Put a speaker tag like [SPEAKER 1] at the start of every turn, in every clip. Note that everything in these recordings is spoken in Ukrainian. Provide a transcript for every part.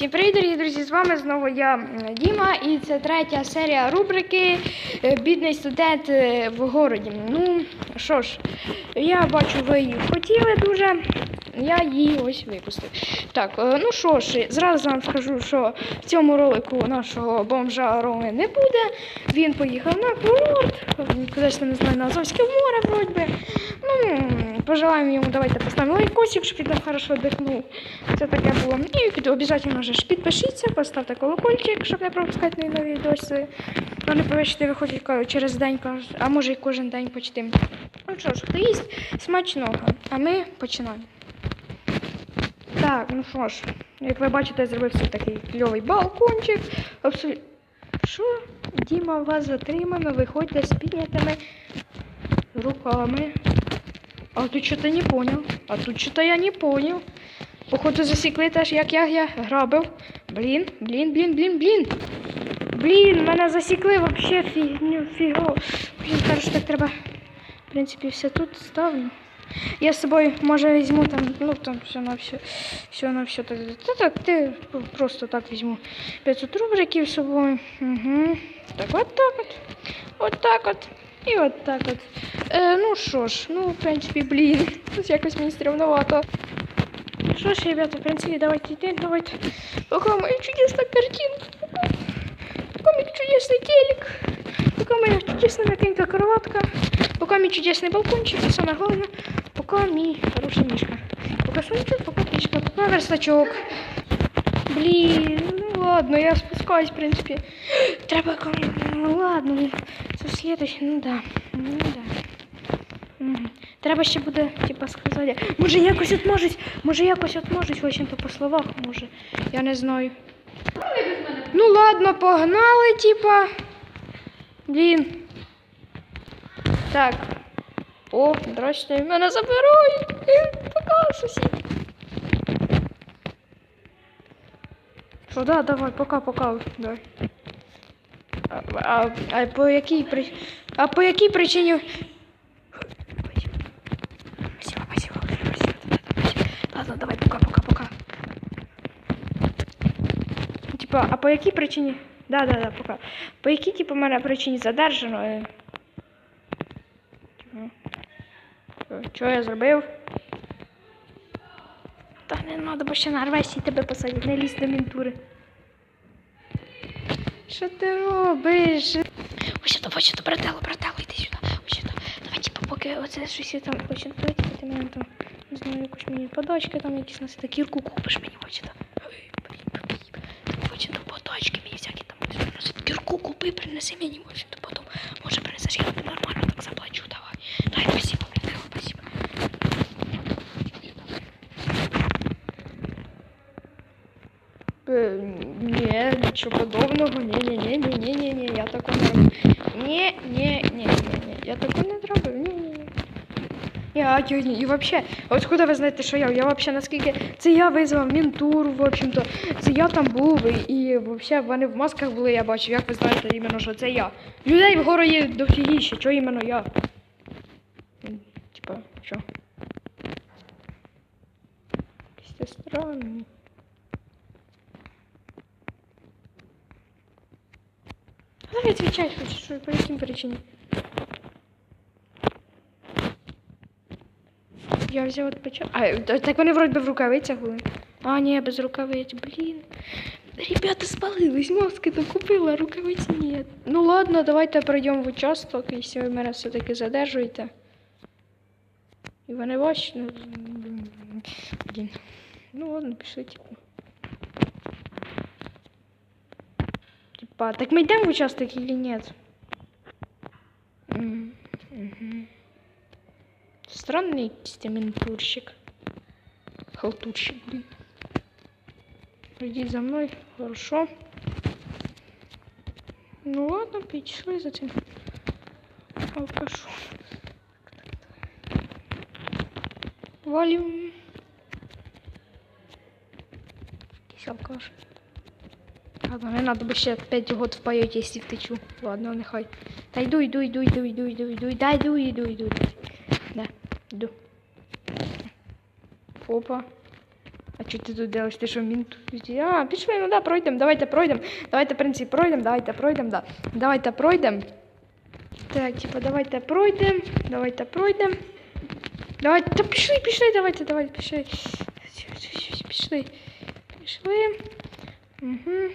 [SPEAKER 1] Всім привіт, дорогі друзі! З вами знову я Діма, і це третя серія рубрики е, Бідний студент е, в городі. Ну що ж, я бачу, ви її хотіли дуже. Я її ось випустив. Так, е, ну що ж, зразу вам скажу, що в цьому ролику нашого бомжа Роми не буде. Він поїхав на курорт, кудись там не знаю, на Азовське море, вроді би. Ну, пожелаємо йому, давайте поставимо лайкосик, щоб він там хорошо дихнув. Це таке було. І обов'язково ж підпишіться, поставте колокольчик, щоб не пропускати нові відоси. Вони повищити виходять кажуть, через день, а може і кожен день почти. Ну що ж, хто їсть смачного, а ми починаємо. Так, ну що ж, як ви бачите, я зробив собі такий кльовий балкончик. Що? Діма вас затримано, виходьте з піднятими руками. А тут что-то не понял. А тут что-то я не понял. Походу засікли теж, як я, я грабив. Блін, блін, блін, блін, блін. Блін, мене засікли вообще фігню, фіго. Блін, кажуть, так треба. В принципі, все тут ставлю. Я з собою, може, візьму там, ну там все на все, все на все. Та так, ти просто так візьму. 500 рубриків з собою. Угу. Так, от так от. От так от. І от так от. Е, ну що ж, ну, в принципі, блін, тут якось мені стрімновато. Що ж, ребята, в принципі, давайте йти, давайте. Пока моя чудесна картинка. Пока мой чудесный телек. Пока моя чудесная мягенькая кроватка. Пока мой чудесный балкончик. И самое главное, пока мой хороший мишка. Пока сонечек, пока птичка, пока верстачок. Блин, ну ладно, я спускаюсь, в принципе. Треба, ну ладно, це следующее, ну да, ну да. Треба ще буде, типа, сказати. Може якось отможуть, може якось отможуть, в общем-то, по словах, може. Я не знаю. Ну ладно, погнали, типа. Блін. Так. О, здрасте, мене забирають. Пока, сусід. Що, да, давай, пока, пока. Давай. А, а, а по якій при... А по якій причині... Спасибо, спасибо, спасибо. спасибо. Ладно, давай, пока, пока, пока. Типа, а по якій причині? Да, да, да, пока. По якій, типу, мене причині задержано? Е? Що я зробив? Та не треба, бо ще нарвешся і тебе посадять, не лізь до ментури. Що ти робиш? Ось то, ось то, брателло, брателло, йди сюди. Ось то. Давай, типу, поки оце щось я там хочу дати, ти мене там, не знаю, якусь мені подачки, там якісь нас кірку купиш мені, ось. Там ось то подачки мені всякі там. Кірку купи, принеси мені, ось то потім. Може принесеш, я тобі нормально так заплачу, давай. Дай, спасибо, брателло, спасибо. Е, Ні, нічого подобного. Ні, я такого не ні, я такого не зробив. Ні, ні, ні. Я, я, і вообще, от куди ви знаєте, що я? Я вообще наскільки це я визвав ментуру, в общем-то, це я там був, і, і вообще вони в масках були, я бачив, як ви знаєте іменно, що це я. Людей вгору є дофігіще, що іменно я. Типа, що? Якось це Давай отвечай по каким причинам. Я взял отпечаток. А, так вони вроде би в рукавицях були. А, ні, без рукавиць, блін. Ребята спалились, маски то купила, а рукавиць нет. Ну ладно, давайте пройдемо в участок, якщо ви мене все-таки задержуєте. І вони ваші. ну, Блін. Ну ладно, пішли, типу. Типа, так мы идем в участок или нет? Странный стементурщик. Халтурщик, блин. Иди за мной, хорошо. Ну ладно, пришли за тем. Алкашу. Валим. Якийсь алкаш. Ладно, не надо ще 5 год впоють, если втечу. Ладно, нехай. Та йду, йду, йду, йду, йду, йду, йду, да, йду, йду, йду. Да, йду. Опа. А чого ти тут делаєш? Ти що, мінт? А, пішли, ну да, пройдемо, давайте пройдемо. Давайте, в принципі, пройдемо, давайте пройдемо, да. Давайте пройдемо. Так, типа, давайте пройдемо, давайте пройдемо. Давайте, та пішли, пішли, давайте, давайте, пішли. Пішли. Пішли. Угу.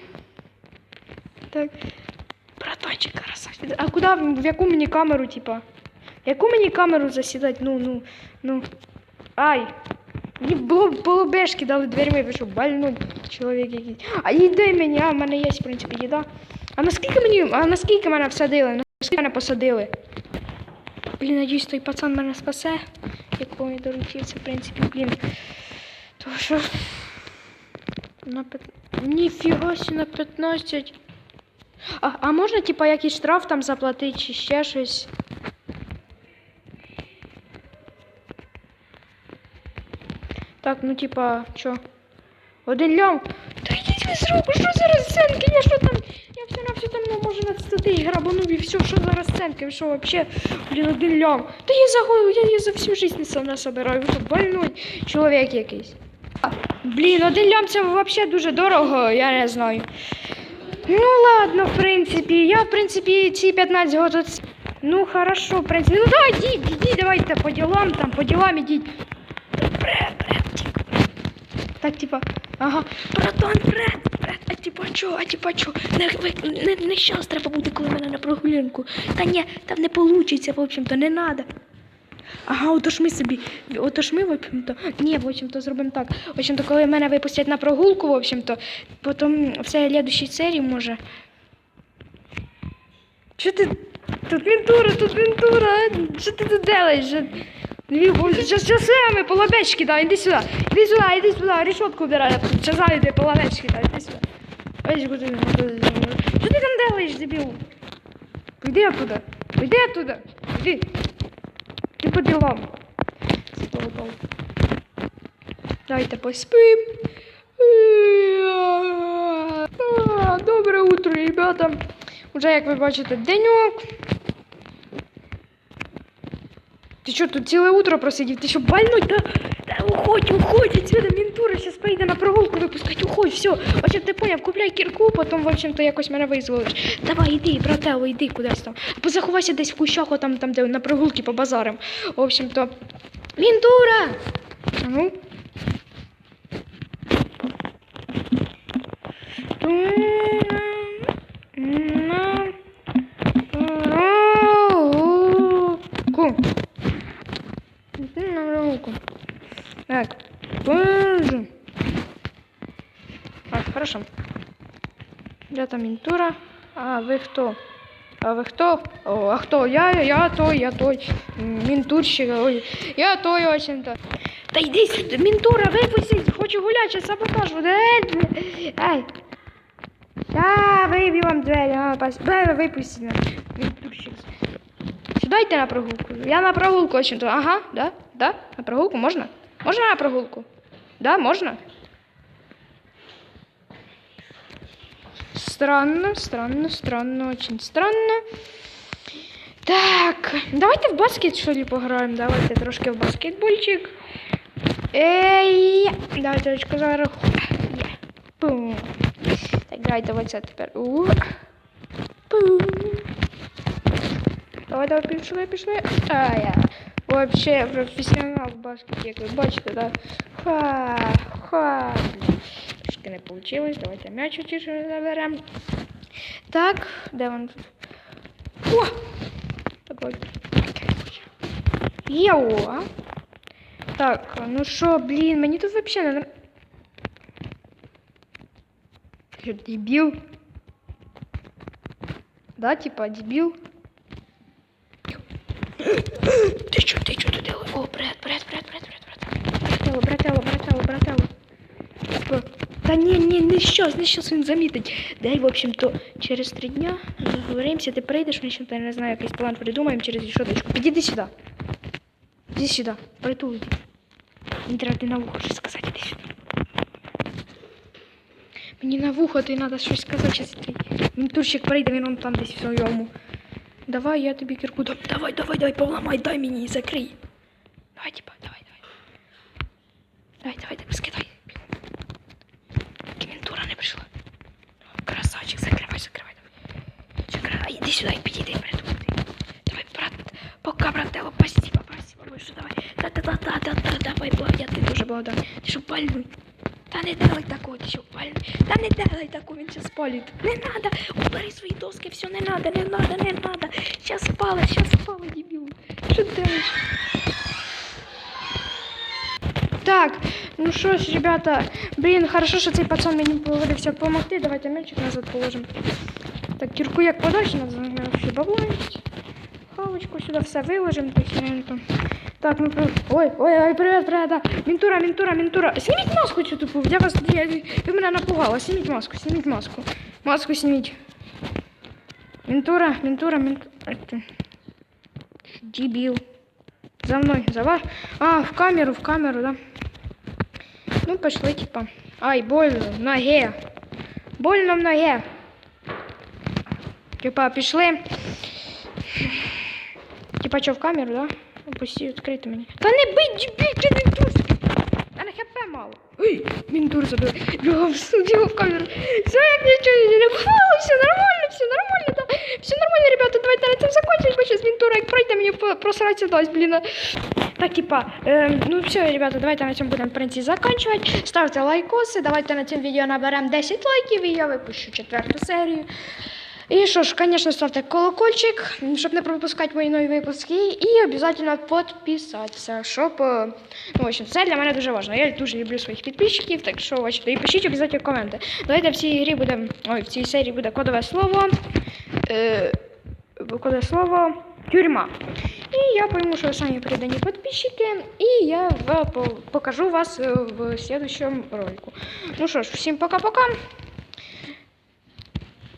[SPEAKER 1] Так. Братанчик, красавчик. А куди, в яку мені камеру, типа? Яку мені камеру засідати? Ну, ну, ну. Ай. Мені було дали дверми, ви що, больной чоловік якийсь. А їди мені, а в мене є, в принципі, їда. А наскільки мені, а наскільки мене всадили? Наскільки мене посадили? Блін, надіюсь, той пацан мене спасе, якого я доручився, в принципі, блін. То що? На пят... Ніфіга сі на 15. А, а можна, типа, якийсь штраф там заплатити чи ще щось? Так, ну типа, що? Один лям. Та йдіть ви зробу, що зараз сценки? Я що там? Я все на все там ну, може на статей грабанув і все, що зараз сценки? Що вообще? Блін, один лям. Та я за я, я за всю жизнь не собираю. Ви больной чоловік якийсь. Блін, один лям це взагалі дуже дорого, я не знаю. Ну ладно, в принципі, я в принципі ці 15 год. от- Ну хорошо, в принципі. Ну давай, йдіть, йдіть, давайте по ділам, там, по ділам ідіть. Бред, бред. Так, типа, ага, братан, бред, бред, а типа чо, а типа чо? Не, не, не щас треба буде, коли мене на прогулянку. Та ні, там не получиться, в общем-то, не надо. Ага, отож ми собі, отож ми, в общем-то, ні, в общем-то, зробимо так. В общем-то, коли мене випустять на прогулку, в общем-то, потім в следующій серії може. Що ти? Тут ментура, тут ментура. а? Що ти тут делаєш? Сейчас, сейчас сами половечки, да, иди сюда. Иди сюда, иди сюда, решетку убирай. Сейчас зайди половечки, да, иди сюда. Ой, куди ти? Що ти там делаєш, дебіл? Іди оттуда. Іди оттуда. Іди. По ділам. Столбом. Давайте поспим. Добре утро, ребята. Уже, як ви бачите, деньок. Ти що, тут ціле утро просидів? Ти що, больной? Та уходь, уходь, отсюда ментура зараз прийде на прогулку випускать, уходь, все. В общем, ти поняв, купляй кірку, потім, в общем-то, якось мене визволиш. Давай, іди, брателло, іди кудись там. Або заховайся десь в кущах, там, там, де на прогулки по базарам. В общем-то, ментура! А ну. На руку. Так, боже. Так, хорошо. Я там ментура. А ви хто? А ви хто? О, а хто? Я, я той, я той. М, Ментурщик. Ой. Я той, общем-то. Та йди сюди, ментура, випустіть, хочу гуляти, саботаж буде. Ай. Да, виб'ю вам двері, а, випустіть мене. Ментурщик. Сюди йти на прогулку. Я на прогулку очень то. Ага, да, да, на прогулку можна? Можна на прогулку? Да, можна? Странно, странно, странно, очень странно. Так, давайте в баскет, что ли, поиграем. Давайте трошки в баскетбольчик. Ей, давайте очко зараз. Є. Пум. Так, давайте оце тепер. У. Пум. Давай, давай, пішли, пішли. А, я. Вообще професіонал в баскеті, як ви бачите, да? Ха, ха. Трішки не получилось. Давайте м'яч утіше заберемо. Так, де він тут? О! Такой. Йоу. Так, ну що, блін, мені тут вообще не нрав- Ти що, дебіл? Да, типа, дебіл? Та ні, не щас, не щас він замітить. Дай, в общем-то, через три дня договоримося, ти прийдеш, ми ще, не знаю, якийсь план придумаємо через решеточку. Підійди сюди. Іди сюди, притул іди. Мені треба ти на вухо щось сказати, іди сюди. Мені на вухо треба щось сказати, зараз твій ментурщик прийде, він он там десь в своєму. Давай, я тобі кірку дам. Давай, давай, давай, поламай, дай і закрий. Давай, типа, давай, давай. Давай, давай, давай, скидай я прийшла. Красавчик, закривай, закривай. Чекай, іди сюди, підійди, придумати. Давай, брат, пока, брат, брателло, спасибо, спасибо, больше давай. Та-та-та-та-та, давай, блядь, ты тоже дуже благодарен. Ти що больний? Та не делай такого, ти що больний? Та не делай такого, він зараз палить. Не надо, убери свои доски, все, не надо, не надо, не надо. Сейчас спала, сейчас спала, дебіл. Що ти делаєш? Так, ну що ж, ребята, блін, хорошо, що цей пацан мені погодився допомогти. Давайте мячик назад положимо. Так, кірку як подальше вообще бабло. Хавочку сюди все виложимо, тихенько. Так, ну при- ой, ой, ой, привет, привет, да. Ментура, ментура, ментура. Сніміть маску цю тупу, я вас, я, ви мене напугала. Сніміть маску, сніміть маску. Маску сніміть. Ментура, ментура, ментура. Дебил. За мной, за ваш. А, в камеру, в камеру, да. Ну, пошли, типа. Ай, больно, в ноге. Больно в ноге. Типа, пішли. Типа, що в камеру, да? Опусти, відкрити мені. Та не бить, ти не туз. Мене хп мало. Ой, він дур забив. Його в, його в камеру. Все, як нічого не впало, все нормально, все нормально, да. Все нормально, ребята, давайте на цьому закончимо, бо зараз Вінтура, як пройде, мені просраться дасть, блін. Так, типа, ем, ну все, ребята, давайте на цьому будемо, в принципі, закінчувати. Ставте лайкоси, давайте на цьому відео наберемо 10 лайків, і я випущу четверту серію. І що ж, звісно, ставте колокольчик, щоб не пропускати мої нові випуски. І обов'язково підписатися, щоб. е, Ну, в общем, це для мене дуже важливо. Я дуже люблю своїх підписчиків, так що бачите, і пишіть обов'язково коменти. Давайте в цій грі буде. Ой, в слово. Е, кодове слово тюрма. Я пойму, что сами передані подписчики, и я покажу вас е, в следующем ролику. Ну что ж, всем пока-пока.